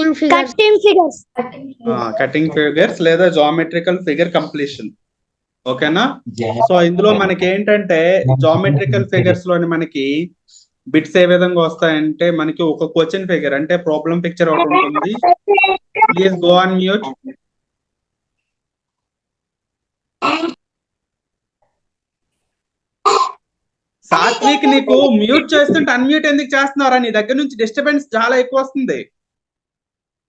Cutting figures cutting figures cutting figures లేదా geometrical figure completion ఓకేనా so ఇందులో మనకి ఏంటంటే జామెట్రికల్ ఫిగర్స్లోని మనకి బిట్స్ ఏ విధంగా వస్తాయంటే మనకి ఒక క్వశ్చన్ ఫిగర్ అంటే ప్రాబ్లం పిక్చర్ ఒకటి ఉంటుంది. Please go on mute Satvik నీకు మ్యూట్ చేస్తుంటే అన్మ్యూట్ ఎందుకు చేస్తున్నారా నీ దగ్గర నుంచి డిస్టర్బెన్స్ చాలా ఎక్కువ వస్తుంది.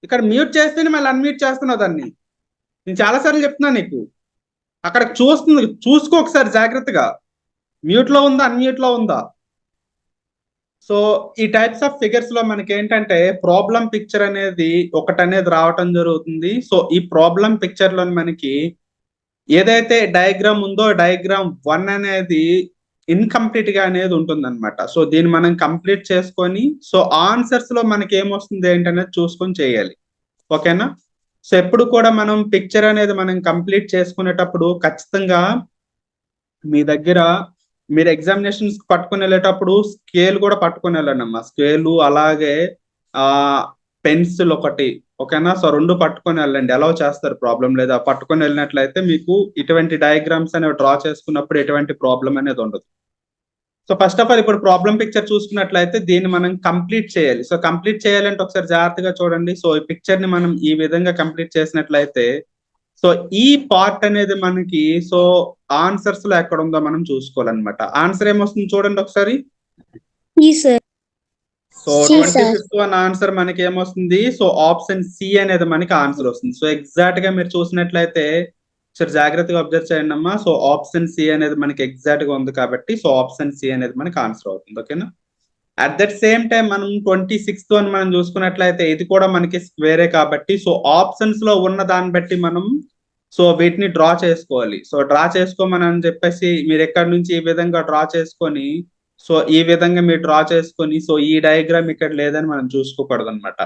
ఇక్కడ మ్యూట్ చేస్తేనే మళ్ళీ అన్మ్యూట్ చేస్తున్నావు దాన్ని. నేను చాలా సార్లు చెప్తున్నా నీకు. అక్కడ చూస్తుంది చూసుకో ఒకసారి జాగ్రత్తగా. మ్యూట్లో ఉందా అన్మ్యూట్లో ఉందా? సో ఈ టైప్స్ ఆఫ్ ఫిగర్స్లో మనకి ఏంటంటే ప్రాబ్లం పిక్చర్ అనేది ఒకటి అనేది రావటం జరుగుతుంది. సో ఈ ప్రాబ్లం పిక్చర్లో మనకి ఏదైతే డయాగ్రామ్ ఉందో డయాగ్రామ్ వన్ అనేది ఇన్కంప్లీట్గా అనేది ఉంటుంది అనమాట సో దీన్ని మనం కంప్లీట్ చేసుకొని సో ఆన్సర్స్లో మనకి ఏమొస్తుంది ఏంటనేది చూసుకొని చేయాలి. ఓకేనా? సో ఎప్పుడు కూడా మనం పిక్చర్ అనేది మనం కంప్లీట్ చేసుకునేటప్పుడు ఖచ్చితంగా మీ దగ్గర మీరు ఎగ్జామినేషన్స్ పట్టుకుని వెళ్ళేటప్పుడు స్కేల్ కూడా పట్టుకుని వెళ్ళండి అమ్మా స్కేలు అలాగే ఆ పెన్సిల్ ఒకటి ఓకేనా? సో రెండు పట్టుకొని వెళ్ళండి. ఎలా చేస్తారు ప్రాబ్లం లేదా. పట్టుకొని వెళ్ళినట్లయితే మీకు ఇటువంటి డయాగ్రామ్స్ అనేవి డ్రా చేసుకున్నప్పుడు ఎటువంటి ప్రాబ్లం అనేది ఉండదు. సో ఫస్ట్ ఆఫ్ ఆల్ ఇప్పుడు ప్రాబ్లం పిక్చర్ చూసుకున్నట్లయితే దీన్ని మనం కంప్లీట్ చేయాలి. సో కంప్లీట్ చేయాలంటే ఒకసారి జాగ్రత్తగా చూడండి. సో ఈ పిక్చర్ని మనం ఈ విధంగా కంప్లీట్ చేసినట్లయితే సో ఈ పార్ట్ అనేది మనకి సో ఆన్సర్స్లో ఎక్కడ ఉందో మనం చూసుకోవాలన్నమాట. ఆన్సర్ ఏమొస్తుంది చూడండి ఒకసారి. So twenty. Fifth one answer మనకి ఏమొస్తుంది? సో ఆప్షన్ సి అనేది మనకి ఆన్సర్ వస్తుంది. సో ఎగ్జాక్ట్గా మీరు చూసినట్లయితే సరే జాగ్రత్తగా అబ్జర్వ్ చేయండి అమ్మా. సో ఆప్షన్ సి అనేది మనకి ఎగ్జాక్ట్గా ఉంది కాబట్టి సో ఆప్షన్ సి అనేది మనకి ఆన్సర్ అవుతుంది ఓకేనా అట్ దట్ సేమ్ టైం మనం ట్వంటీ సిక్స్త్ అని మనం చూసుకున్నట్లయితే ఇది కూడా మనకి స్క్వేరే కాబట్టి సో ఆప్షన్స్లో ఉన్న దాన్ని బట్టి మనం సో వీటిని డ్రా చేసుకోవాలి. సో డ్రా చేసుకోమని అని చెప్పేసి మీరు ఎక్కడి నుంచి ఈ విధంగా డ్రా చేసుకొని సో ఈ విధంగా మీరు డ్రా చేసుకొని సో ఈ డయాగ్రామ్ ఇక్కడ లేదని మనం చూసుకోకూడదు అనమాట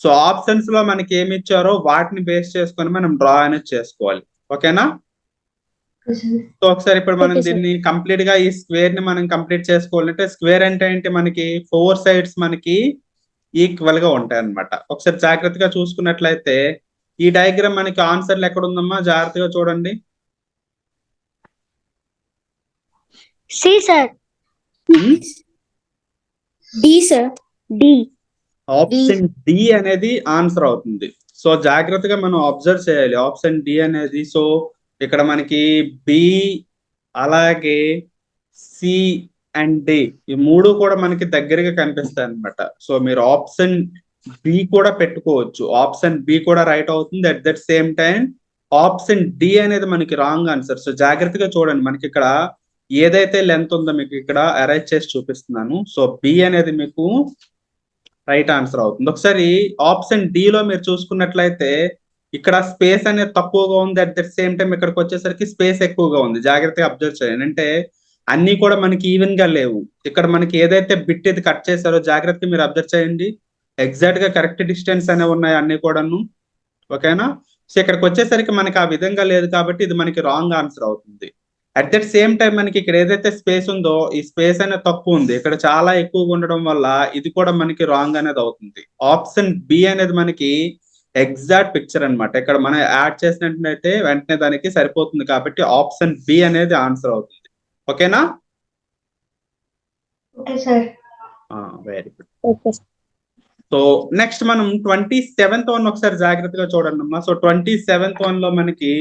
సో ఆప్షన్స్లో మనకి ఏమి ఇచ్చారో వాటిని బేస్ చేసుకొని మనం డ్రా అనేది చేసుకోవాలి. ఓకేనా? సో ఒకసారి ఇప్పుడు మనం. దీన్ని కంప్లీట్గా ఈ స్క్వేర్ని మనం కంప్లీట్ చేసుకోవాలంటే స్క్వేర్ అంటే ఏంటి? మనకి ఫోర్ సైడ్స్ మనకి ఈక్వల్గా ఉంటాయి అన్నమాట. ఒకసారి జాగ్రత్తగా చూసుకున్నట్లయితే ఈ డయాగ్రామ్ మనకి ఆన్సర్లు ఎక్కడ ఉందమ్మా? జాగ్రత్తగా చూడండి. C sir D sir D option D అనేది ఆన్సర్ అవుతుంది. సో జాగ్రత్తగా మనం అబ్జర్వ్ చేయాలి. ఆప్షన్ డి అనేది సో ఇక్కడ మనకి బి అలాగే సి అండ్ డి ఈ మూడు కూడా మనకి దగ్గరగా కనిపిస్తాయి అన్నమాట సో మీరు ఆప్షన్ బి కూడా పెట్టుకోవచ్చు. ఆప్షన్ బి కూడా రైట్ అవుతుంది. At that same time option D అనేది మనకి రాంగ్ ఆన్సర్ సో జాగ్రత్తగా చూడండి. మనకి ఇక్కడ ఏదైతే లెంత్ ఉందో మీకు ఇక్కడ అరేంజ్ చేసి చూపిస్తున్నాను. సో బి అనేది మీకు రైట్ ఆన్సర్ అవుతుంది. ఒకసారి ఆప్షన్ డి లో మీరు చూసుకున్నట్లయితే ఇక్కడ స్పేస్ అనేది తక్కువగా ఉంది. అట్ ద సేమ్ టైం ఇక్కడికి వచ్చేసరికి స్పేస్ ఎక్కువగా ఉంది. జాగ్రత్తగా అబ్జర్వ్ చేయండి. అంటే అన్ని కూడా మనకి ఈవెన్గా లేవు. ఇక్కడ మనకి ఏదైతే బిట్ ఇది కట్ చేశారో జాగ్రత్తగా మీరు అబ్జర్వ్ చేయండి. ఎగ్జాక్ట్గా కరెక్ట్ డిస్టెన్స్ అనేవి ఉన్నాయి అన్ని కూడాను. ఓకేనా? సో ఇక్కడికి వచ్చేసరికి మనకి ఆ విధంగా లేదు కాబట్టి ఇది మనకి రాంగ్ ఆన్సర్ అవుతుంది. అట్ దట్ సేమ్ టైం మనకి ఇక్కడ ఏదైతే స్పేస్ ఉందో ఈ స్పేస్ అనేది తక్కువ ఉంది. ఇక్కడ చాలా ఎక్కువగా ఉండడం వల్ల ఇది కూడా మనకి రాంగ్ అనేది అవుతుంది. ఆప్షన్ బి అనేది మనకి ఎగ్జాక్ట్ పిక్చర్ అన్నమాట. ఇక్కడ మనం యాడ్ చేసినట్లయితే వెంటనే దానికి సరిపోతుంది కాబట్టి ఆప్షన్ బి అనేది ఆన్సర్ అవుతుంది. ఓకేనా? Okay sir. Very good okay. So next మనం ట్వంటీ సెవెంత్ వన్ ఒకసారి జాగ్రత్తగా చూడండి అమ్మా సో ట్వంటీ సెవెంత్ వన్లో మనకి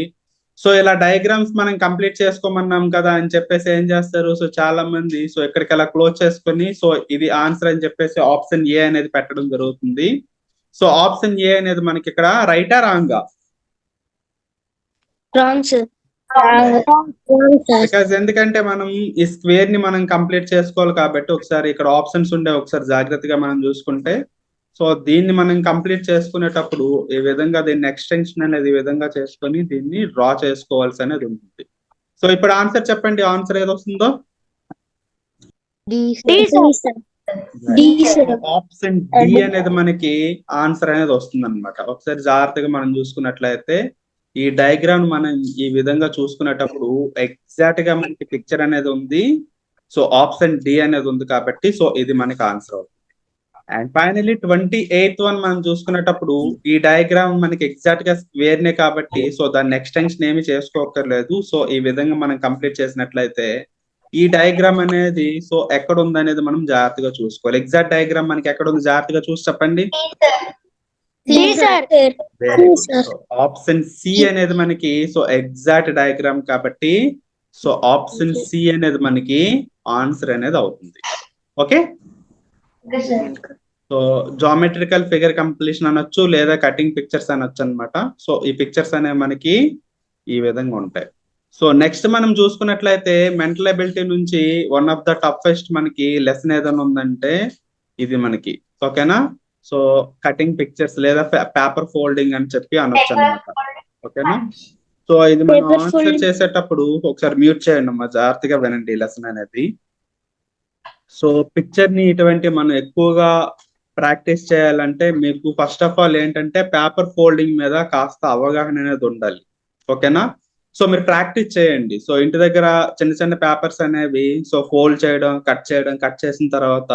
సో ఇలా డయాగ్రామ్స్ మనం కంప్లీట్ చేసుకోమన్నాం కదా అని చెప్పేసి ఏం చేస్తారు? సో చాలా మంది సో ఇక్కడికి అలా క్లోజ్ చేసుకొని సో ఇది ఆన్సర్ అని చెప్పేసి ఆప్షన్ ఏ అనేది పెట్టడం జరుగుతుంది. సో ఆప్షన్ ఏ అనేది మనకి ఇక్కడ రైటా రాంగా బికాజ్ ఎందుకంటే మనం ఈ స్క్వేర్ని మనం కంప్లీట్ చేసుకోవాలి కాబట్టి ఒకసారి ఇక్కడ ఆప్షన్స్ ఉండే ఒకసారి జాగ్రత్తగా మనం చూసుకుంటే సో దీన్ని మనం కంప్లీట్ చేసుకునేటప్పుడు ఈ విధంగా దీన్ని ఎక్స్టెన్షన్ అనేది ఈ విధంగా చేసుకొని దీన్ని డ్రా చేసుకోవాల్సి అనేది ఉంటుంది. సో ఇప్పుడు ఆన్సర్ చెప్పండి. ఆన్సర్ ఏది వస్తుందో? ఆప్షన్ డి అనేది మనకి ఆన్సర్ అనేది వస్తుంది అనమాట ఒకసారి జాగ్రత్తగా మనం చూసుకున్నట్లయితే ఈ డయాగ్రామ్ మనం ఈ విధంగా చూసుకునేటప్పుడు ఎగ్జాక్ట్గా మనకి పిక్చర్ అనేది ఉంది. సో ఆప్షన్ డి అనేది ఉంది కాబట్టి సో ఇది మనకి ఆన్సర్ అవుతుంది. And finally twenty eighth one మనం చూసుకునేటప్పుడు ఈ డయాగ్రామ్ మనకి ఎగ్జాక్ట్గా స్క్వేర్ నే కాబట్టి సో దాన్ని ఎక్స్టెన్షన్ ఏమి చేసుకోకర్లేదు సో ఈ విధంగా మనం కంప్లీట్ చేసినట్లయితే ఈ డయాగ్రామ్ అనేది సో ఎక్కడ ఉంది అనేది మనం జాగ్రత్తగా చూసుకోవాలి. ఎగ్జాక్ట్ డయాగ్రామ్ మనకి ఎక్కడ ఉంది జాగ్రత్తగా చూసి చెప్పండి. C sir sir. Option C అనేది మనకి సో ఎగ్జాక్ట్ డయాగ్రామ్ కాబట్టి సో ఆప్షన్ సి అనేది మనకి ఆన్సర్ అనేది అవుతుంది. Okay so geometrical figure completion అనొచ్చు లేదా కటింగ్ పిక్చర్స్ అనొచ్చు అన్నమాట. సో ఈ పిక్చర్స్ అనేవి మనకి ఈ విధంగా ఉంటాయి. సో నెక్స్ట్ మనం చూసుకున్నట్లయితే మెంటల్ అబిలిటీ నుంచి వన్ ఆఫ్ ద టఫెస్ట్ మనకి లెసన్ ఏదైనా ఉందంటే ఇది మనకి. ఓకేనా సో కటింగ్ పిక్చర్స్ లేదా పేపర్ ఫోల్డింగ్ అని చెప్పి అనొచ్చు అనమాట ఓకేనా సో ఇది మనం ఆన్సర్. చేసేటప్పుడు ఒకసారి మ్యూట్ చేయండి అమ్మా జాగ్రత్తగా వినండి ఈ లెసన్ అనేది. సో పిక్చర్ని ఇటువంటి మనం ఎక్కువగా ప్రాక్టీస్ చేయాలంటే మీకు ఫస్ట్ ఆఫ్ ఆల్ ఏంటంటే పేపర్ ఫోల్డింగ్ మీద కాస్త అవగాహన అనేది ఉండాలి. ఓకేనా సో మీరు ప్రాక్టీస్ చేయండి. సో ఇంటి దగ్గర చిన్న చిన్న పేపర్స్ అనేవి సో ఫోల్డ్ చేయడం కట్ చేయడం కట్ చేసిన తర్వాత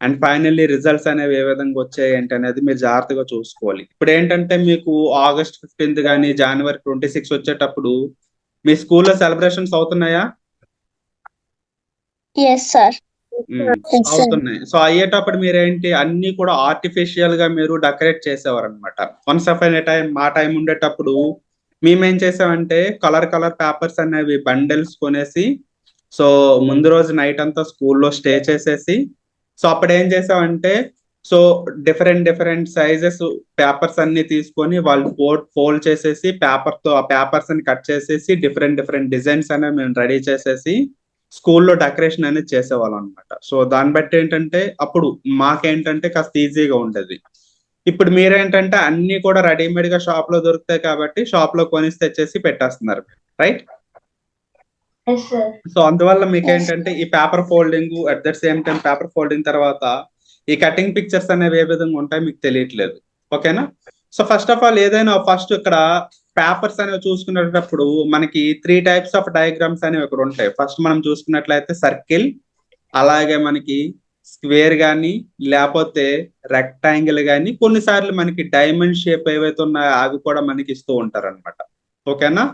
అండ్ ఫైనల్లీ రిజల్ట్స్ అనేవి ఏ విధంగా వచ్చాయి ఏంటి అనేది మీరు జాగ్రత్తగా చూసుకోవాలి. ఇప్పుడు ఏంటంటే మీకు ఆగస్ట్ ఫిఫ్టీన్త్ కానీ జనవరి ట్వంటీ సిక్స్ వచ్చేటప్పుడు మీ స్కూల్లో సెలబ్రేషన్స్ అవుతున్నాయా? ఎస్ సార్ అవుతున్నాయి సో అయ్యేటప్పుడు మీరేంటి? అన్ని కూడా ఆర్టిఫిషియల్గా మీరు డెకరేట్ చేసేవారు అనమాట వన్స్ ఆఫ్ ఎన్ టైం మా టైం ఉండేటప్పుడు మేమేం చేసామంటే కలర్ కలర్ పేపర్స్ అనేవి బండిల్స్ కొనేసి సో ముందు రోజు నైట్ అంతా స్కూల్లో స్టే చేసేసి సో అప్పుడు ఏం చేసామంటే so different different sizes papers అన్ని తీసుకొని వాళ్ళు ఫోల్డ్ ఫోల్డ్ చేసేసి పేపర్తో ఆ పేపర్స్ని కట్ చేసేసి డిఫరెంట్ డిఫరెంట్ డిజైన్స్ అనేవి మేము రెడీ చేసేసి స్కూల్లో డెకరేషన్ అనేది చేసేవాళ్ళం అనమాట సో దాన్ని బట్టి ఏంటంటే అప్పుడు మాకేంటంటే కాస్త ఈజీగా ఉండేది. ఇప్పుడు మీరేంటంటే అన్ని కూడా రెడీమేడ్గా షాప్లో దొరుకుతాయి కాబట్టి షాప్లో కొనిసి తెచ్చేసి పెట్టేస్తున్నారు. రైట్? సో అందువల్ల మీకు ఏంటంటే ఈ paper folding at the same time paper folding తర్వాత ఈ కటింగ్ పిక్చర్స్ అనేవి ఏ విధంగా ఉంటాయి మీకు తెలియట్లేదు. ఓకేనా? సో ఫస్ట్ ఆఫ్ ఆల్ ఏదైనా ఫస్ట్ ఇక్కడ పేపర్స్ అనేవి చూసుకునేటప్పుడు మనకి త్రీ టైప్స్ ఆఫ్ డయాగ్రామ్స్ అనేవి ఇక్కడ ఉంటాయి. ఫస్ట్ మనం చూసుకున్నట్లయితే సర్కిల్ అలాగే మనకి స్క్వేర్ కానీ లేకపోతే రెక్టాంగిల్ కానీ కొన్నిసార్లు మనకి డైమండ్ షేప్ ఏవైతే ఉన్నాయో అవి కూడా మనకి ఇస్తూ ఉంటారు అనమాట ఓకేనా?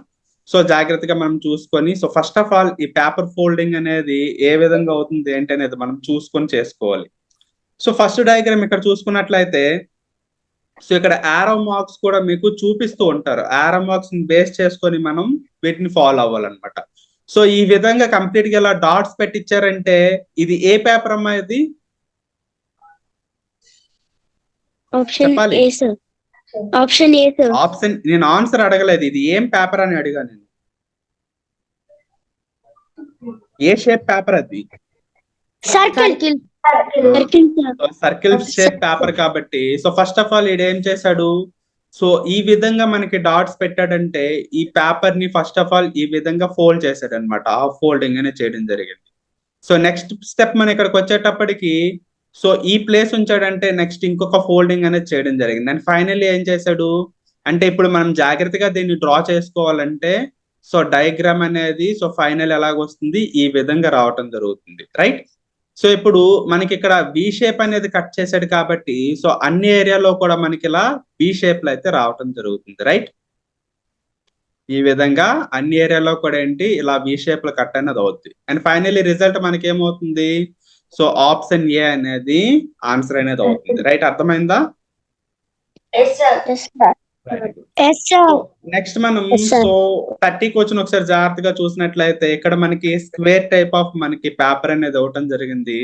సో జాగ్రత్తగా మనం చూసుకొని సో ఫస్ట్ ఆఫ్ ఆల్ ఈ పేపర్ ఫోల్డింగ్ అనేది ఏ విధంగా అవుతుంది ఏంటి అనేది మనం చూసుకొని చేసుకోవాలి. సో ఫస్ట్ డయాగ్రామ్ ఇక్కడ చూసుకున్నట్లయితే సో ఇక్కడ ఆరో మార్క్స్ కూడా మీకు చూపిస్తూ ఉంటారు. ఆరో మార్క్స్ బేస్ చేసుకొని మనం వీటిని ఫాలో అవ్వాలన్నమాట. సో ఈ విధంగా కంప్లీట్గా ఇలా డాట్స్ పెట్టించారంటే ఇది ఏ పేపర్ అమ్మా ఇది? ఆప్షన్ చెప్పాలి. A sir option A sir option నేను ఆన్సర్ అడగలేదు. ఇది ఏం పేపర్ అని అడిగా నేను. ఏ షేప్ పేపర్ అది? Circle circle circle sir circle shape paper కాబట్టి సో ఫస్ట్ ఆఫ్ ఆల్ ఏం చేశాడు? సో ఈ విధంగా మనకి డాట్స్ పెట్టాడంటే ఈ పేపర్ని ఫస్ట్ ఆఫ్ ఆల్ ఈ విధంగా ఫోల్డ్ చేశాడు అనమాట ఆ ఫోల్డింగ్ అనేది చేయడం జరిగింది. సో నెక్స్ట్ స్టెప్ మన ఇక్కడికి వచ్చేటప్పటికి సో ఈ ప్లేస్ ఉంచాడంటే నెక్స్ట్ ఇంకొక ఫోల్డింగ్ అనేది చేయడం జరిగింది. అండ్ ఫైనల్లీ ఏం చేశాడు? అంటే ఇప్పుడు మనం జాగ్రత్తగా దీన్ని డ్రా చేసుకోవాలంటే సో డయాగ్రామ్ అనేది సో ఫైనల్ ఎలాగొస్తుంది? ఈ విధంగా రావటం జరుగుతుంది. రైట్ సో ఇప్పుడు మనకి ఇక్కడ వి షేప్ అనేది కట్ చేశాడు కాబట్టి సో అన్ని ఏరియాలో కూడా మనకి ఇలా వి షేప్లో అయితే రావటం జరుగుతుంది రైట్ ఈ విధంగా అన్ని ఏరియాలో కూడా ఏంటి ఇలా వి షేప్లో కట్ అనేది అవుద్ది. అండ్ ఫైనల్లీ రిజల్ట్ మనకి ఏమవుతుంది? సో ఆప్షన్ ఏ అనేది ఆన్సర్ అనేది అవుతుంది రైట్ అర్థమైందా? నెక్స్ట్ మనం. సో థర్టీ క్వశ్చన్ ఒకసారి జాగ్రత్తగా చూసినట్లయితే ఇక్కడ మనకి స్క్వేర్ టైప్ ఆఫ్ మనకి పేపర్ అనేది ఇవ్వటం జరిగింది.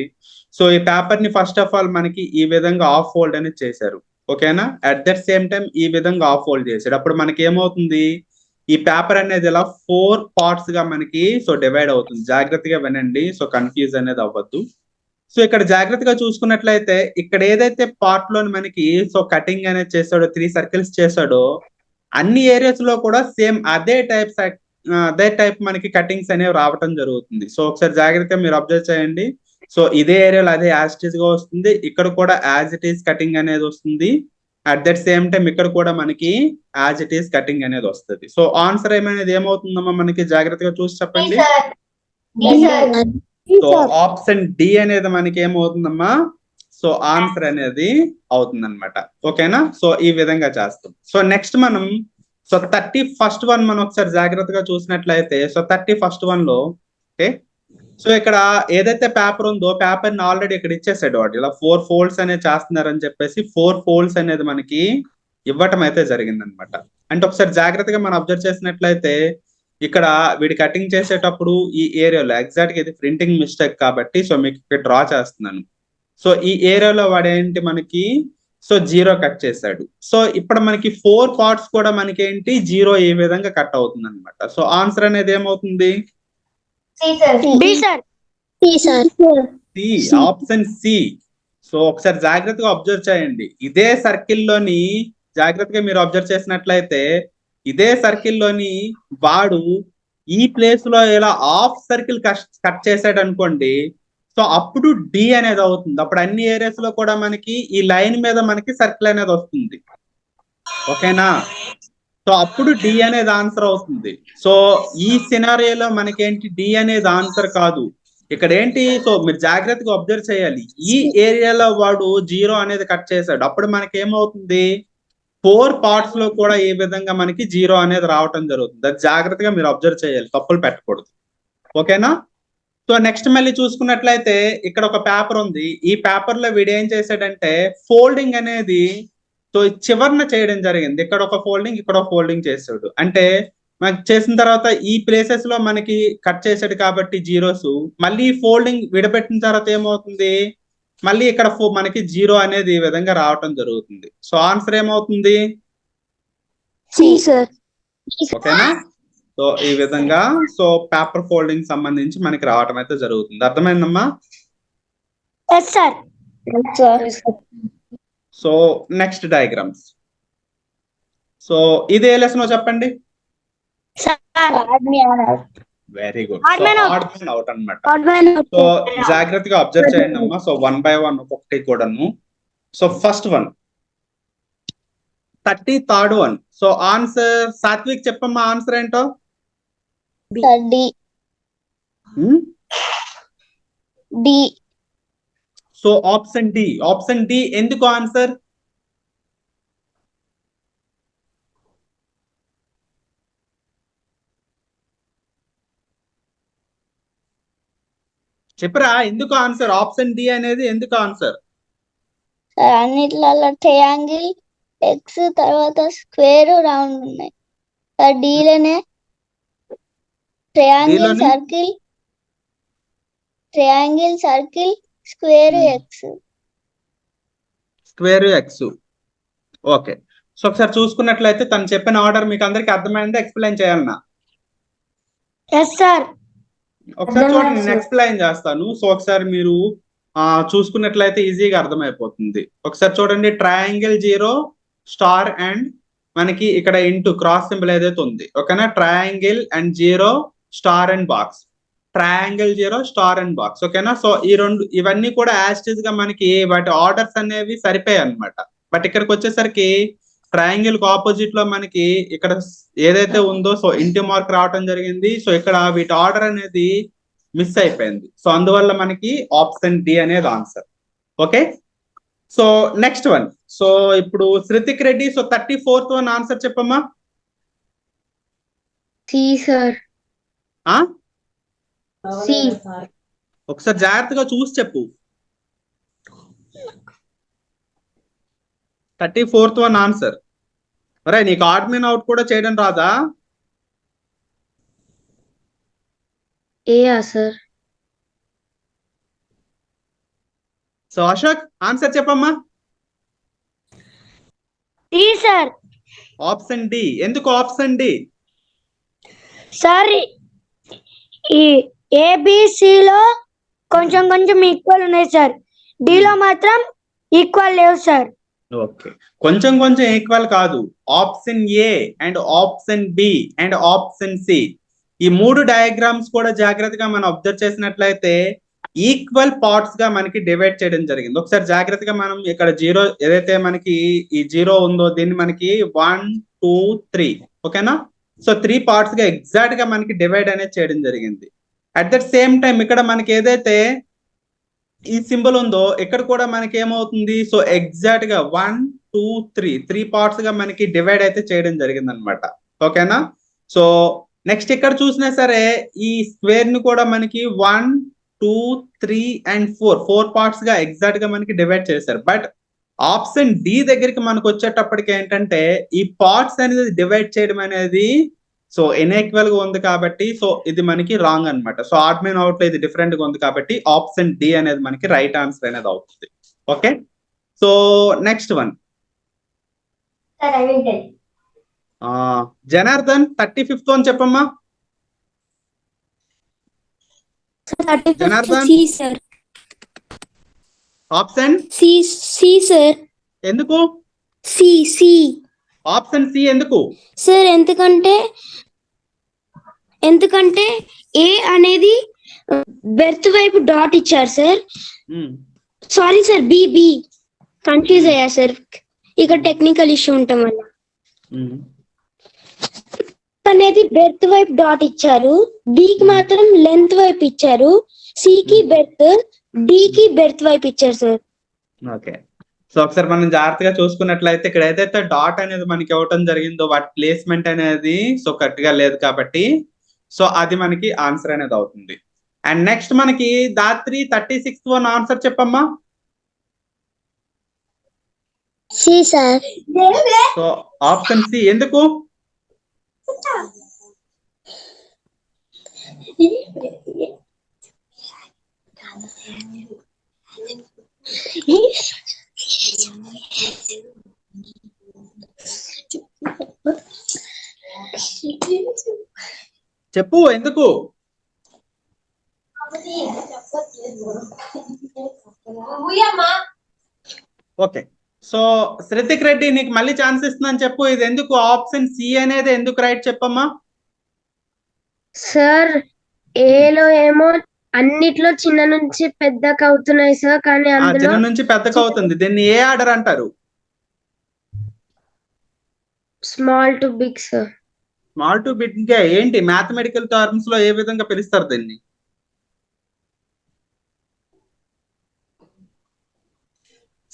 సో ఈ పేపర్ని ఫస్ట్ ఆఫ్ ఆల్ మనకి ఈ విధంగా ఆఫ్ ఫోల్డ్ అనేది చేశారు. ఓకేనా అట్ దట్ సేమ్ టైం ఈ విధంగా ఆఫ్ ఫోల్డ్ చేశాడు అప్పుడు మనకి ఏమవుతుంది? ఈ పేపర్ అనేది ఇలా ఫోర్ పార్ట్స్గా మనకి సో డివైడ్ అవుతుంది. జాగ్రత్తగా వినండి. సో కన్ఫ్యూజ్ అనేది అవ్వద్దు. సో ఇక్కడ జాగ్రత్తగా చూసుకున్నట్లయితే ఇక్కడ ఏదైతే పార్ట్లో మనకి సో కటింగ్ అనేది చేశాడో త్రీ సర్కిల్స్ చేశాడో అన్ని ఏరియాస్లో కూడా సేమ్ అదే టైప్ అదే టైప్ మనకి కటింగ్స్ అనేవి రావటం జరుగుతుంది. సో ఒకసారి జాగ్రత్తగా మీరు అబ్జర్వ్ చేయండి. సో ఇదే ఏరియాలో అదే యాజ్ ఇట్ ఈస్గా వస్తుంది. ఇక్కడ కూడా యాజ్ ఇట్ ఈస్ కటింగ్ అనేది వస్తుంది. అట్ దట్ సేమ్ టైం ఇక్కడ కూడా మనకి యాజ్ ఇట్ ఈస్ కటింగ్ అనేది వస్తుంది. సో ఆన్సర్ ఏమనేది ఏమవుతుందమ్మా మనకి? జాగ్రత్తగా చూసి చెప్పండి. సో ఆప్షన్ డి అనేది మనకి ఏమవుతుందమ్మా సో ఆన్సర్ అనేది అవుతుంది అనమాట ఓకేనా? సో ఈ విధంగా చేస్తాం. సో నెక్స్ట్ మనం సో థర్టీ ఫస్ట్ వన్ మనం ఒకసారి జాగ్రత్తగా చూసినట్లయితే సో థర్టీ ఫస్ట్ వన్లో ఓకే? సో ఇక్కడ ఏదైతే పేపర్ ఉందో పేపర్ని ఆల్రెడీ ఇక్కడ ఇచ్చేసాడు వాడు. ఇలా ఫోర్ ఫోల్డ్స్ అనేది చేస్తున్నారని చెప్పేసి ఫోర్ ఫోల్డ్స్ అనేది మనకి ఇవ్వటం అయితే జరిగింది అనమాట అంటే ఒకసారి జాగ్రత్తగా మనం అబ్జర్వ్ చేసినట్లయితే ఇక్కడ వీడి కటింగ్ చేసేటప్పుడు ఈ ఏరియాలో ఎగ్జాక్ట్గా ఇది ప్రింటింగ్ మిస్టేక్ కాబట్టి సో మీకు ఇక్కడ డ్రా చేస్తున్నాను. సో ఈ ఏరియాలో వాడేంటి మనకి? సో జీరో కట్ చేశాడు. సో ఇప్పుడు మనకి ఫోర్ పార్ట్స్ కూడా మనకి ఏంటి జీరో ఈ విధంగా కట్ అవుతుంది అనమాట సో ఆన్సర్ అనేది ఏమవుతుంది? D sir C sir C option C so ఒకసారి జాగ్రత్తగా అబ్జర్వ్ చేయండి. ఇదే సర్కిల్లోని జాగ్రత్తగా మీరు అబ్జర్వ్ చేసినట్లయితే ఇదే సర్కిల్లోని వాడు ఈ ప్లేస్లో ఇలా హాఫ్ సర్కిల్ కట్ చేసాడు అనుకోండి సో అప్పుడు డి అనేది అవుతుంది. అప్పుడు అన్ని ఏరియాస్లో కూడా మనకి ఈ లైన్ మీద మనకి సర్కిల్ అనేది వస్తుంది. ఓకేనా? సో అప్పుడు డి అనేది ఆన్సర్ అవుతుంది. సో ఈ సినారియోలో మనకేంటి డి అనేది ఆన్సర్ కాదు. ఇక్కడ ఏంటి సో మీరు జాగ్రత్తగా అబ్జర్వ్ చేయాలి. ఈ ఏరియాలో వాడు జీరో అనేది కట్ చేశాడు. అప్పుడు మనకి ఏమవుతుంది ఫోర్ పార్ట్స్లో కూడా ఏ విధంగా మనకి జీరో అనేది రావటం జరుగుతుంది. అది జాగ్రత్తగా మీరు అబ్జర్వ్ చేయాలి. తప్పులు పెట్టకూడదు. ఓకేనా? సో నెక్స్ట్ మళ్ళీ చూసుకున్నట్లయితే ఇక్కడ ఒక పేపర్ ఉంది. ఈ పేపర్లో వీడు ఏం చేశాడంటే ఫోల్డింగ్ అనేది సో చివరన చేయడం జరిగింది. ఇక్కడ ఒక ఫోల్డింగ్ ఇక్కడ ఒక ఫోల్డింగ్ చేసాడు అంటే మనకి చేసిన తర్వాత ఈ ప్లేసెస్లో మనకి కట్ చేసాడు కాబట్టి జీరోస్ మళ్ళీ ఫోల్డింగ్ విడబెట్టిన తర్వాత ఏమవుతుంది? మళ్ళీ ఇక్కడ మనకి జీరో అనేది ఈ విధంగా రావటం జరుగుతుంది. సో ఆన్సర్ ఏమవుతుంది? ఓకేనా? సో ఈ విధంగా సో పేపర్ ఫోల్డింగ్ సంబంధించి మనకి రావటం అయితే జరుగుతుంది. అర్థమైందమ్మా? సో నెక్స్ట్ డయాగ్రామ్స్ సో ఇది ఏ లెసన్ చెప్పండి? Very good out. అవుట్ అన్నమాట. అడ్వాన్ సో జాగ్రత్తగా అబ్జర్వ్ చేయండి అమ్మా. సో వన్ బై వన్ ఒక్కొక్కటి కూడాను. So first one thirty third one so answer Sathvik చెప్పమ్మా ఆన్సర్ ఏంటో? D? D so option D option D ఎందుకు ఆన్సర్ చెప్పరా ఎందుకు ఆన్సర్ ఆప్షన్ డి అనేది ఎందుకు ఆన్సర్ సార్ అన్నిట్లలో ట్రయాంగిల్ ఎక్స్ తర్వాత స్క్వేర్ రౌండ్ ఉన్నాయి. Sir డీలోనే triangle? Circle triangle circle square. X square X okay so ఒకసారి చూసుకున్నట్లయితే తను చెప్పిన ఆర్డర్ మీకు అందరికి అర్థమైందా? ఎక్స్ప్లెయిన్ చేయాలన్నా ఎస్ సార్ ఒకసారి చూడండి. ఎక్స్ప్లెయిన్ చేస్తాను. సో ఒకసారి మీరు ఆ చూసుకున్నట్లయితే ఈజీగా అర్థమైపోతుంది. ఒకసారి చూడండి ట్రయాంగిల్ జీరో స్టార్ అండ్ మనకి ఇక్కడ ఇంటూ క్రాస్ సింబల్ ఏదైతే ఉంది. ఓకేనా? Triangle and zero star and box triangle zero star and box ఓకేనా? సో ఈ రెండు ఇవన్నీ కూడా యాస్టిజ్గా మనకి వాటి ఆర్డర్స్ అనేవి సరిపోయాయి అన్నమాట బట్ ఇక్కడికి వచ్చేసరికి ట్రయాంగిల్కు ఆపోజిట్లో మనకి ఇక్కడ ఏదైతే ఉందో సో ఇంటి మార్క్ రావటం జరిగింది. సో ఇక్కడ వీటి ఆర్డర్ అనేది మిస్ అయిపోయింది. సో అందువల్ల మనకి ఆప్షన్ డి అనేది answer. Okay? So next one. So ఇప్పుడు Shruthik Reddy so thirty fourth one answer చెప్పమ్మా. C sir. ఆ? సి. ఒకసారి జాగ్రత్తగా చూసి చెప్పు. Thirty fourth one answer. మరే నీకు ఆడ్మిన్ అవుట్ కూడా చేయడం రాదా? ఏయా సార్ సో అశోక్ ఆన్సర్ చెప్పమ్మా. D sir. Option D. ఎందుకు ఆప్షన్ డి? సార్. ఈ ABC లో కొంచెం కొంచెం ఈక్వల్ ఉన్నాయి సార్. D లో మాత్రం ఈక్వల్ లేవు సార్. ఓకే. కొంచెం కొంచెం ఈక్వల్ కాదు. Option A and option B and option C ఈ మూడు డయాగ్రామ్స్ కూడా జాగ్రత్తగా మనం అబ్జర్వ్ చేసినట్లయితే ఈక్వల్ పార్ట్స్గా మనకి డివైడ్ చేయడం జరిగింది. ఒకసారి జాగ్రత్తగా మనం ఇక్కడ జీరో ఏదైతే మనకి ఈ జీరో ఉందో దీన్ని మనకి వన్ టూ త్రీ ఓకేనా? సో త్రీ పార్ట్స్గా ఎగ్జాక్ట్గా మనకి డివైడ్ అనేది చేయడం జరిగింది. అట్ దట్ సేమ్ టైం ఇక్కడ మనకి ఏదైతే ఈ సింబల్ ఉందో ఇక్కడ కూడా మనకి ఏమవుతుంది సో ఎగ్జాక్ట్గా వన్ టూ త్రీ త్రీ పార్ట్స్గా మనకి డివైడ్ అయితే చేయడం జరిగింది అనమాట ఓకేనా? సో నెక్స్ట్ ఇక్కడ చూసినా సరే ఈ స్క్వేర్ని కూడా మనకి one two three and four four పార్ట్స్గా ఎగ్జాక్ట్గా మనకి డివైడ్ చేశారు. బట్ ఆప్షన్ డి దగ్గరికి మనకు వచ్చేటప్పటికి ఏంటంటే ఈ పార్ట్స్ అనేది డివైడ్ చేయడం అనేది సో ఇన్ఈక్వల్గా ఉంది కాబట్టి సో ఇది మనకి రాంగ్ అన్నమాట. సో ఆడ్ మెయిన్ అవుట్లో ఇది డిఫరెంట్గా ఉంది కాబట్టి ఆప్షన్ డి అనేది మనకి రైట్ ఆన్సర్ అనేది అవుతుంది. Okay so next one sir I will tell Janardhan thirty fifth అని చెప్పమ్మా Janardhan? C sir option C C sir ఎందుకు? సి సి ఆప్షన్ సి ఎందుకు? సార్ ఎందుకంటే ఎందుకంటే ఏ అనేది బెర్త్ వైపు డాట్ ఇచ్చారు sir. Sorry sir B B. Confuse అయ్యా సార్. ఇక్కడ టెక్నికల్ ఇష్యూ ఉండటం వల్ల. అనేది బెర్త్ వైపు డాట్ ఇచ్చారు. బి కి మాత్రం లెంత్ వైపు ఇచ్చారు. సి కి బెర్త్ డి కి బెర్త్ వైపు ఇచ్చారు సార్. ఓకే. సో ఒకసారి మనం జాగ్రత్తగా చూసుకున్నట్లయితే ఇక్కడ ఏదైతే డాట్ అనేది మనకి ఇవ్వటం జరిగిందో వాటి ప్లేస్మెంట్ అనేది సో కరెక్ట్గా లేదు కాబట్టి సో అది మనకి ఆన్సర్ అనేది అవుతుంది. అండ్ నెక్స్ట్ మనకి Dhatri thirty sixth one answer చెప్పమ్మా. C sir so option C ఎందుకు? చెప్పు ఎందుకు? ఓకే. సో శ్రతిక్ రెడ్డి నీకు మళ్ళీ ఛాన్స్ ఇస్తున్నాను చెప్పు. ఇది ఎందుకు? ఆప్షన్ సి అనేది ఎందుకు రైట్ చెప్పమ్మా? సార్ ఏలో ఏమో అన్నిట్లో చిన్న నుంచి పెద్దకు అవుతున్నాయి సార్ కానీ ఆ అందులో చిన్న నుంచి పెద్దగా అవుతుంది. దీన్ని ఏ ఆర్డర్ అంటారు? Small to big sir. Small to బిగ్గా ఏంటి? మ్యాథమెటికల్ టర్మ్స్లో ఏ విధంగా పిలుస్తారు దీన్ని?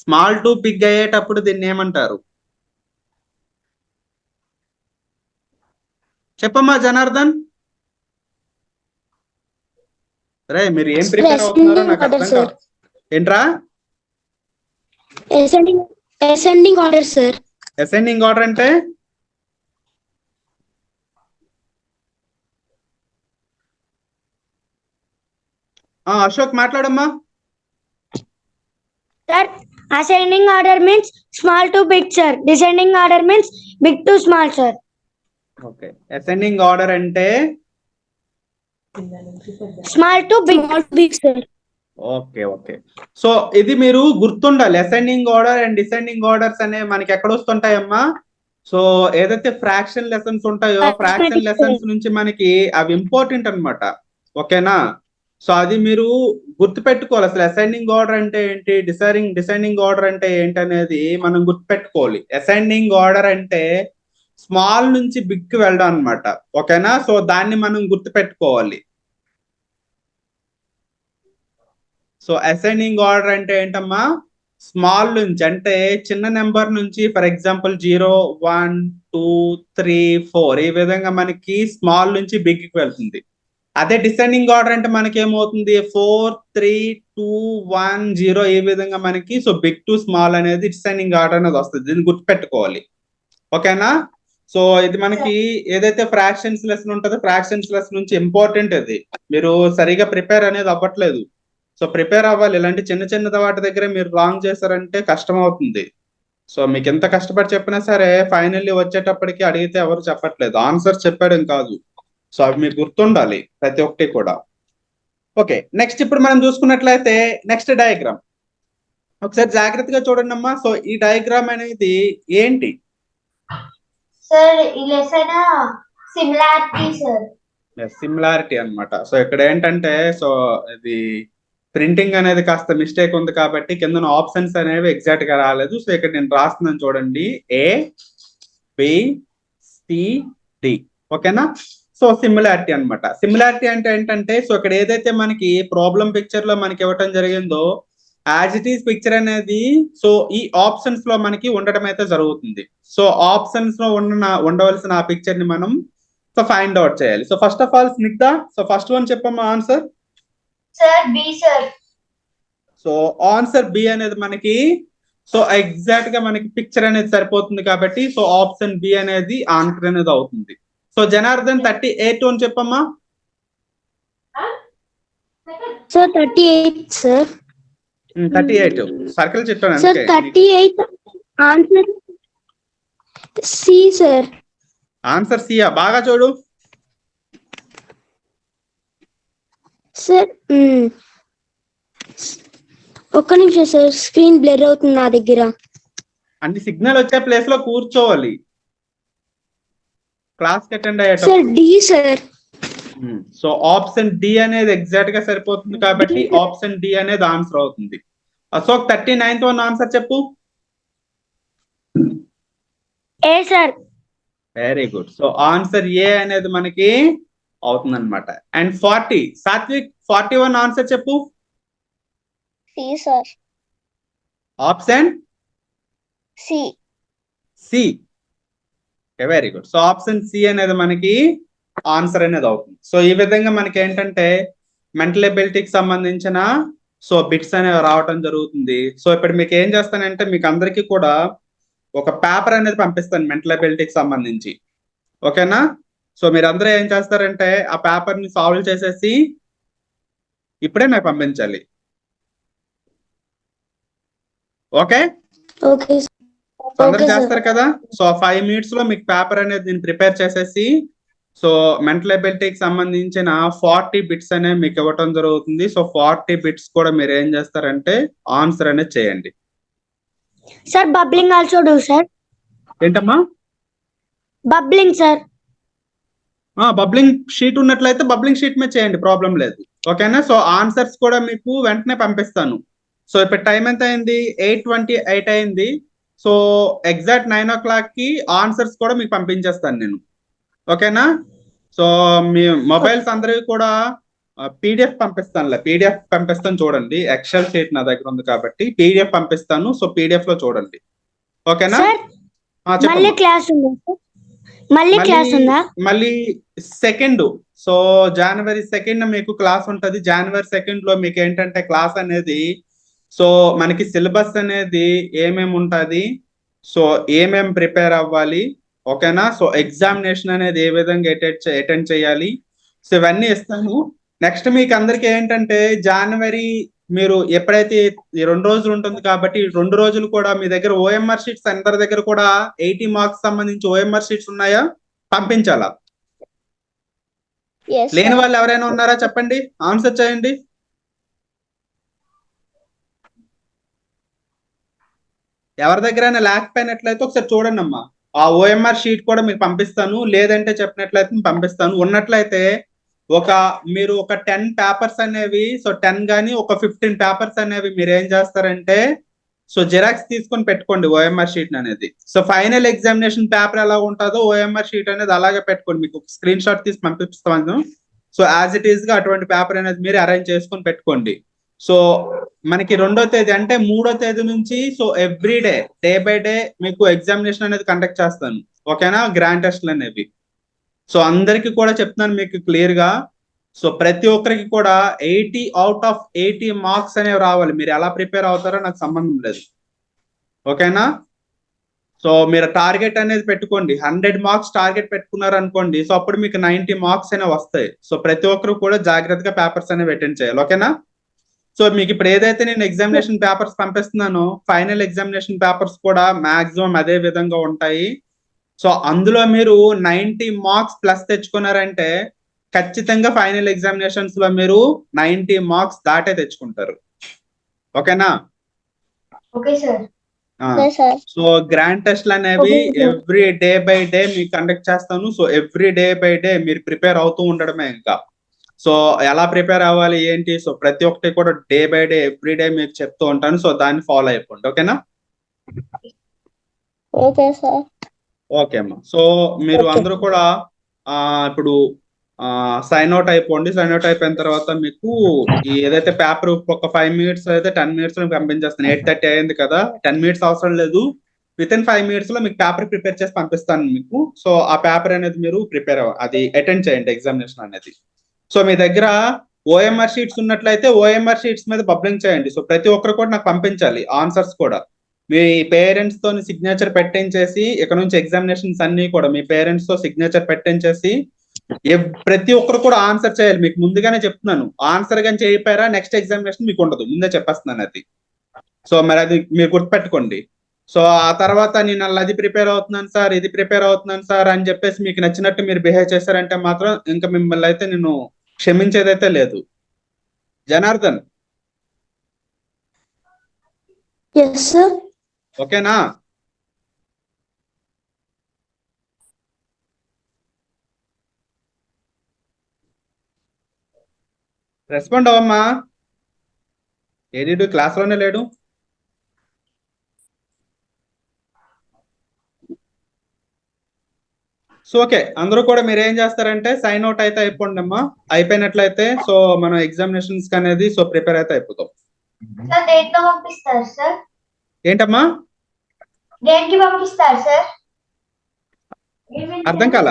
స్మాల్ టు బిగ్ అయ్యేటప్పుడు దీన్ని ఏమంటారు? చెప్పమ్మా జనార్దన్. రే మీరు ఏం ప్రిపేర్ అవుతున్నారో నాకు అర్థం కాదు ఏంట్రా? Ascending ascending order sir ascending order అంటే? ఆ, అశోక్ మాట్లాడమ్మా. Sir ascending order means small to big sir descending order means big to small sir okay ascending order అంటే? Small to big big sir okay okay so ఇది మీరు గుర్తుండాలి. Ascending order and descending orders అనేవి మనకి ఎక్కడ వస్తుంటాయమ్మా? So ఏదైతే fraction lessons ఉంటాయో ఫ్రాక్షన్ లెసన్స్ నుంచి మనకి అవి ఇంపార్టెంట్ అన్నమాట. ఓకేనా? సో అది మీరు గుర్తుపెట్టుకోవాలి. అసలు అసెండింగ్ ఆర్డర్ అంటే ఏంటి? డిసైడింగ్ డిసెండింగ్ ఆర్డర్ అంటే ఏంటి అనేది మనం గుర్తుపెట్టుకోవాలి. అసెండింగ్ ఆర్డర్ అంటే స్మాల్ నుంచి బిగ్కి వెళ్ళడం అన్నమాట. ఓకేనా? సో దాన్ని మనం గుర్తుపెట్టుకోవాలి. సో అసెండింగ్ ఆర్డర్ అంటే ఏంటమ్మా? స్మాల్ నుంచి అంటే చిన్న నెంబర్ నుంచి for example zero one two three four ఈ విధంగా మనకి స్మాల్ నుంచి బిగ్కి వెళ్తుంది. అదే డిసెండింగ్ ఆర్డర్ అంటే మనకి ఏమవుతుంది four three two one zero ఈ విధంగా మనకి సో బిగ్ టు స్మాల్ అనేది డిసెండింగ్ ఆర్డర్ అనేది వస్తుంది. దీన్ని గుర్తుపెట్టుకోవాలి. ఓకేనా? సో ఇది మనకి ఏదైతే ఫ్రాక్షన్స్ లెసన్ ఉంటుందో ఫ్రాక్షన్స్ లెసన్ నుంచి ఇంపార్టెంట్ ఇది. మీరు సరిగా ప్రిపేర్ అనేది అవ్వట్లేదు. సో ప్రిపేర్ అవ్వాలి. ఇలాంటి చిన్న చిన్న వాటి దగ్గర మీరు రాంగ్ చేశారంటే కష్టం అవుతుంది సో మీకు ఎంత కష్టపడి చెప్పినా సరే ఫైనల్లీ వచ్చేటప్పటికి అడిగితే ఎవరు చెప్పట్లేదు. ఆన్సర్ చెప్పడం కాదు. సో అవి మీకు గుర్తుండాలి ప్రతి ఒక్కటి కూడా. ఓకే నెక్స్ట్ ఇప్పుడు మనం చూసుకున్నట్లయితే నెక్స్ట్ డయాగ్రామ్. ఒకసారి జాగ్రత్తగా చూడండి అమ్మా. సో ఈ డయాగ్రామ్ అనేది ఏంటి? సార్ ఈ లెసన్ సిమిలారిటీ సార్ సిమిలారిటీ అన్నమాట. సో ఇక్కడ ఏంటంటే సో ఇది ప్రింటింగ్ అనేది కాస్త మిస్టేక్ ఉంది కాబట్టి కింద ఆప్షన్స్ అనేవి ఎగ్జాక్ట్గా రాలేదు. సో ఇక్కడ నేను రాస్తున్నాను చూడండి. ఏ బి సి డి ఓకేనా? సో సిమిలారిటీ అన్నమాట. సిమిలారిటీ అంటే ఏంటంటే సో ఇక్కడ ఏదైతే మనకి ప్రాబ్లం పిక్చర్లో మనకి ఇవ్వటం జరిగిందో యాజ్ ఇట్ ఈస్ పిక్చర్ అనేది సో ఈ ఆప్షన్స్లో మనకి ఉండటం అయితే జరుగుతుంది. సో ఆప్షన్స్లో ఉన్న ఉండవలసిన ఆ పిక్చర్ని మనం సో ఫైండ్ అవుట్ చేయాలి. So first of all Snigdha so first one చెప్పమ్మా answer sir B sir so answer B అనేది మనకి సో ఎగ్జాక్ట్గా మనకి పిక్చర్ అనేది సరిపోతుంది కాబట్టి సో ఆప్షన్ బి అనేది ఆన్సర్ అనేది అవుతుంది. సో జనార్దన్ థర్టీ ఎయిట్ అని చెప్పమ్మా. Sir thirty eight sir thirty eight circle చెప్పాను sir thirty eight answer C sir answer సియా బాగా చూడు. సార్. ఒక్క నిమిషం సార్ స్క్రీన్ బ్లర్ అవుతుంది నా దగ్గర. అంటే సిగ్నల్ వచ్చే ప్లేస్లో కూర్చోవాలి. క్లాస్కి అటెండ్ అయ్యేటప్పుడు. Sir D sir. So option D అనేది ఎగ్జాక్ట్గా సరిపోతుంది కాబట్టి ఆప్షన్ డి అనేది ఆన్సర్ అవుతుంది. Ashok thirty ninth one answer చెప్పు. A sir? Very good so answer A అనేది మనకి అవుతుంది అనమాట and forty Sathvik forty one answer చెప్పు. Sir option C C very good so option C అనేది మనకి ఆన్సర్ అనేది అవుతుంది. సో ఈ విధంగా మనకి ఏంటంటే మెంటల్ ఎబిలిటీకి సంబంధించిన సో బిట్స్ అనేవి రావటం జరుగుతుంది. సో ఇప్పుడు మీకు ఏం చేస్తానంటే మీకు అందరికీ కూడా ఒక పేపర్ అనేది పంపిస్తాను మెంటల్ ఎబిలిటీకి సంబంధించి. ఓకేనా సో మీరు అందరూ ఏం చేస్తారంటే ఆ పేపర్ని సాల్వ్ చేసేసి ఇప్పుడే నాకు పంపించాలి. ఓకే? అందరు చేస్తారు కదా? సో ఫైవ్ మినిట్స్లో మీకు పేపర్ అనేది నేను ప్రిపేర్ చేసేసి సో మెంటల్ ఎబిలిటీకి సంబంధించిన ఫార్టీ బిట్స్ అనేవి మీకు ఇవ్వటం జరుగుతుంది. సో ఫార్టీ బిట్స్ కూడా మీరు ఏం చేస్తారంటే ఆన్సర్ అనేది చేయండి. Sir bubbling also do sir. ఏంటమ్మా? Bubbling sir. బబ్లింగ్ షీట్ ఉన్నట్లయితే బబ్లింగ్ షీట్ మీద చేయండి ప్రాబ్లం లేదు. ఓకేనా సో ఆన్సర్స్ కూడా మీకు వెంటనే పంపిస్తాను. సో ఇప్పుడు టైం ఎంత అయింది? ఎయిట్ ట్వంటీ ఎయిట్ అయింది. సో ఎగ్జాక్ట్ నైన్ ఓ క్లాక్కి ఆన్సర్స్ కూడా మీకు పంపించేస్తాను నేను. ఓకేనా సో మీ మొబైల్స్ అందరివి కూడా పీడిఎఫ్ పంపిస్తానులే. పీడిఎఫ్ పంపిస్తాను చూడండి. ఎక్సెల్ షీట్ నా దగ్గర ఉంది కాబట్టి పీడిఎఫ్ పంపిస్తాను. సో పీడిఎఫ్లో చూడండి. ఓకేనా. మళ్ళీ క్లాస్ ఉందా సార్ మళ్ళీ క్లాస్ ఉందా? మళ్ళీ సెకండ్. సో జనవరి సెకండ్ మీకు క్లాస్ ఉంటది. జనవరి సెకండ్లో మీకు ఏంటంటే క్లాస్ అనేది సో మనకి సిలబస్ అనేది ఏమేమి ఉంటది సో ఏమేం ప్రిపేర్ అవ్వాలి ఓకేనా? సో ఎగ్జామినేషన్ అనేది ఏ విధంగా అటెండ్ అటెండ్ చేయాలి. సో ఇవన్నీ ఇస్తాను. నెక్స్ట్ మీకు అందరికి ఏంటంటే జనవరి మీరు ఎప్పుడైతే ఈ రెండు రోజులు ఉంటుంది కాబట్టి రెండు రోజులు కూడా మీ దగ్గర ఓఎంఆర్ షీట్స్ అందరి దగ్గర కూడా ఎయిటీ మార్క్స్ సంబంధించి ఓఎంఆర్ షీట్స్ ఉన్నాయా? పంపించాలా? లేని వాళ్ళు ఎవరైనా ఉన్నారా? చెప్పండి. ఆన్సర్ చేయండి. ఎవరి దగ్గరైనా లేకపోయినట్లయితే ఒకసారి చూడండి అమ్మా ఆ ఓఎంఆర్ షీట్ కూడా మీకు పంపిస్తాను. లేదంటే చెప్పినట్లయితే పంపిస్తాను. ఉన్నట్లయితే ఒక మీరు ఒక టెన్ పేపర్స్ అనేవి సో టెన్ గానీ ఒక ఫిఫ్టీన్ పేపర్స్ అనేవి మీరు ఏం చేస్తారంటే సో జిరాక్స్ తీసుకొని పెట్టుకోండి ఓఎంఆర్ షీట్ అనేది. సో ఫైనల్ ఎగ్జామినేషన్ పేపర్ ఎలా ఉంటుందో ఓఎంఆర్ షీట్ అనేది అలాగే పెట్టుకోండి. మీకు స్క్రీన్ షాట్ తీసి పంపిస్తాను సో యాజ్ ఇట్ ఈస్గా అటువంటి పేపర్ అనేది మీరు అరేంజ్ చేసుకొని పెట్టుకోండి. సో మనకి రెండో తేదీ అంటే మూడో తేదీ నుంచి so every day day by day మీకు ఎగ్జామినేషన్ అనేది కండక్ట్ చేస్తాను. ఓకేనా గ్రాండ్ టెస్ట్లు అనేవి. సో అందరికి కూడా చెప్తున్నాను మీకు క్లియర్గా. సో ప్రతి ఒక్కరికి కూడా eighty out of eighty marks అనేవి రావాలి. మీరు ఎలా ప్రిపేర్ అవుతారో నాకు సంబంధం లేదు. ఓకేనా? సో మీరు టార్గెట్ అనేది పెట్టుకోండి. హండ్రెడ్ మార్క్స్ టార్గెట్ పెట్టుకున్నారు అనుకోండి సో అప్పుడు మీకు నైన్టీ మార్క్స్ అనేవి వస్తాయి. సో ప్రతి ఒక్కరు కూడా జాగ్రత్తగా పేపర్స్ అనేవి అటెండ్ చేయాలి. ఓకేనా? సో మీకు ఇప్పుడు ఏదైతే నేను ఎగ్జామినేషన్ పేపర్స్ పంపిస్తున్నానో ఫైనల్ ఎగ్జామినేషన్ పేపర్స్ కూడా మాక్సిమం అదే విధంగా ఉంటాయి. సో అందులో మీరు నైన్టీ మార్క్స్ ప్లస్ తెచ్చుకున్నారంటే ఖచ్చితంగా ఫైనల్ ఎగ్జామినేషన్స్లో మీరు నైన్టీ మార్క్స్ దాటే తెచ్చుకుంటారు. ఓకేనా? Okay sir. ఆ. సార్. సో గ్రాండ్ టెస్ట్లు అనేవి. ఎవ్రీ డే బై డే మీకు కండక్ట్ చేస్తాను. So every day by day మీరు ప్రిపేర్ అవుతూ ఉండడమే ఇంకా. సో ఎలా ప్రిపేర్ అవ్వాలి ఏంటి? సో ప్రతి ఒక్కటి కూడా day by day every day మీకు చెప్తూ ఉంటాను. సో దాన్ని ఫాలో అయిపోండి. ఓకేనా? Okay sir. ఓకే అమ్మా. సో మీరు. అందరూ కూడా ఆ ఇప్పుడు సైన్ అవుట్ అయిపోండి సైన్ అవుట్ అయిపోయిన తర్వాత మీకు ఏదైతే పేపర్ ఒక ఫైవ్ మినిట్స్ అయితే టెన్ మినిట్స్ పంపించేస్తాను. ఎయిట్ థర్టీ అయింది కదా టెన్ మినిట్స్ అవసరం లేదు. విత్ ఇన్ ఫైవ్ మినిట్స్లో మీకు పేపర్ ప్రిపేర్ చేసి పంపిస్తాను మీకు. సో ఆ పేపర్ అనేది మీరు ప్రిపేర్ అది అటెండ్ చేయండి ఎగ్జామినేషన్ అనేది. సో మీ దగ్గర ఓఎంఆర్ షీట్స్ ఉన్నట్లయితే ఓఎంఆర్ షీట్స్ మీద పబ్లింగ్ చేయండి. సో ప్రతి ఒక్కరు కూడా నాకు పంపించాలి ఆన్సర్స్ కూడా. మీ పేరెంట్స్తో సిగ్నేచర్ పెట్టించేసి ఇక్కడ నుంచి ఎగ్జామినేషన్స్ అన్ని కూడా మీ పేరెంట్స్తో సిగ్నేచర్ పెట్టించేసి ప్రతి ఒక్కరు కూడా ఆన్సర్ చేయాలి. మీకు ముందుగానే చెప్తున్నాను. ఆన్సర్ కానీ చేయపోయారా నెక్స్ట్ ఎగ్జామినేషన్ మీకు ఉండదు. ముందే చెప్పేస్తున్నాను అది. సో మరి అది మీరు గుర్తుపెట్టుకోండి. సో ఆ తర్వాత నేను అలా అది ప్రిపేర్ అవుతున్నాను సార్ ఇది ప్రిపేర్ అవుతున్నాను సార్ అని చెప్పేసి మీకు నచ్చినట్టు మీరు బిహేవ్ చేశారంటే మాత్రం ఇంకా మిమ్మల్ని అయితే నేను క్షమించేదైతే లేదు. జనార్దన్. సార్ ఓకేనా? రెస్పాండ్ అవ్వమ్మా. ఏడీడు క్లాస్లోనే లేడు? So okay. అందరూ కూడా మీరు ఏం చేస్తారంటే సైన్ అవుట్ అయితే అయిపోండి అమ్మా. అయిపోయినట్లయితే సో మనం ఎగ్జామినేషన్స్ అనేది సో ప్రిపేర్ అయితే అయిపోతాం. ఏంటమ్మా? దేనికి పంపిస్తారు సార్? అర్థం కాల?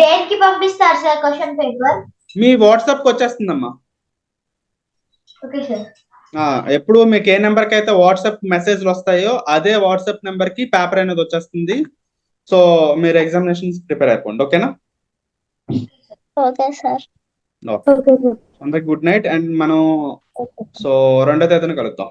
దేనికి పంపిస్తారు సార్ క్వశ్చన్ పేపర్? మీ వాట్సాప్కి వచ్చేస్తుందమ్మా. Okay sir. ఆ, ఎప్పుడు మీకు ఏ నెంబర్కి అయితే వాట్సాప్ మెసేజ్లు వస్తాయో అదే వాట్సాప్ నెంబర్కి పేపర్ అనేది వచ్చేస్తుంది. సో మీరు ఎగ్జామినేషన్స్ ప్రిపేర్ అయిపోండి ఓకేనా? Okay sir. Okay sir. అందరికి గుడ్ నైట్ అండ్ మనం సో రెండో తేదీన కలుద్దాం.